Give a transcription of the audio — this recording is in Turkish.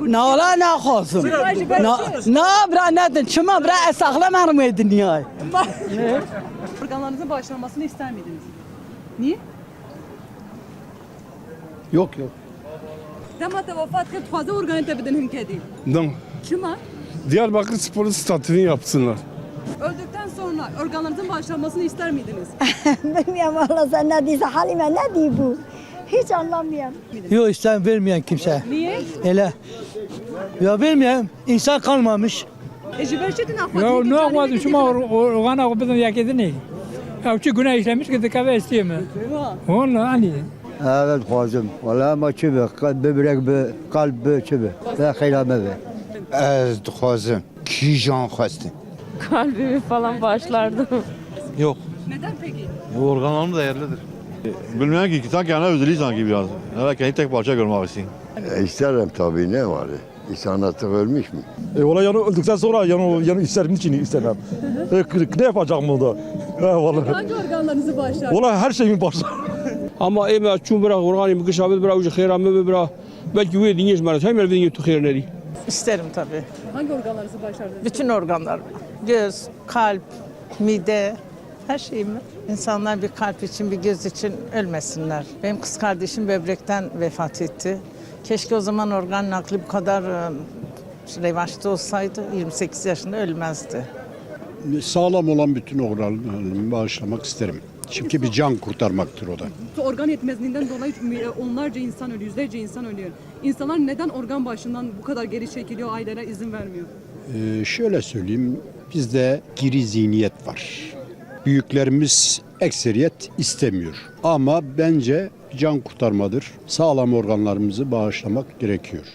نالا نخواستم نا نا برا ندن شما برا اساقلا مرمي dünyayı. Organlarınızın bağışlanmasını ister miydiniz? Niye? Yok yok. Dema te vefat kırk fazla organı te bidin hünkedi. Dın. Çıma? Diyarbakır Spor'u statünü yapsınlar. Öldükten sonra organlarınızın bağışlanmasını ister miydiniz? Bilmiyorum valla sen ne diyorsun Halime ne diyor bu? Hiç anlamıyorum. Yok İslam vermeyen kimse. Niye? Ele. Ya vermeyen insan kalmamış. E, ya ne yapmadı şu ma organa o bizim yakidini. Ya şu günah işlemiş ki de dikkat istiyor mu? Vallahi hani. Evet Kazım. Valla ama çivi, böbrek be, kalp be, çivi. Ve kıylame be. Evet Kazım. Kijan kastım. Kalbimi falan başlardım. Yok. Neden peki? Bu organlarım da yerlidir. Bilmiyorum ki sanki yani özeli sanki biraz. Evet kendi tek parça görmek istedim. İsterim tabii ne var? İnsan artık ölmüş mü? E, olay yani öldükten sonra yani, yani isterim için istemem. E, ne yapacağım burada? E, vallahi. Hangi organlarınızı bağışlar? Olay her şeyimi başlar. Ama ema çun bırak organı bir kışabet bırak ucu khira mı bırak. Belki bu dinyiz mara hem elbette tu khir neri. İsterim tabii. Hangi organlarınızı bağışlardınız? Bütün organlar. Göz, kalp, mide, her şeyimi. İnsanlar bir kalp için, bir göz için ölmesinler. Benim kız kardeşim böbrekten vefat etti. Keşke o zaman organ nakli bu kadar e, revaçta olsaydı 28 yaşında ölmezdi. Sağlam olan bütün organlarımı bağışlamak isterim. Çünkü bir can kurtarmaktır o da. Organ yetmezliğinden dolayı onlarca insan ölüyor, yüzlerce insan ölüyor. İnsanlar neden organ bağışından bu kadar geri çekiliyor, ailelere izin vermiyor? Ee, şöyle söyleyeyim, bizde giri zihniyet var. Büyüklerimiz ekseriyet istemiyor. Ama bence can kurtarmadır. Sağlam organlarımızı bağışlamak gerekiyor.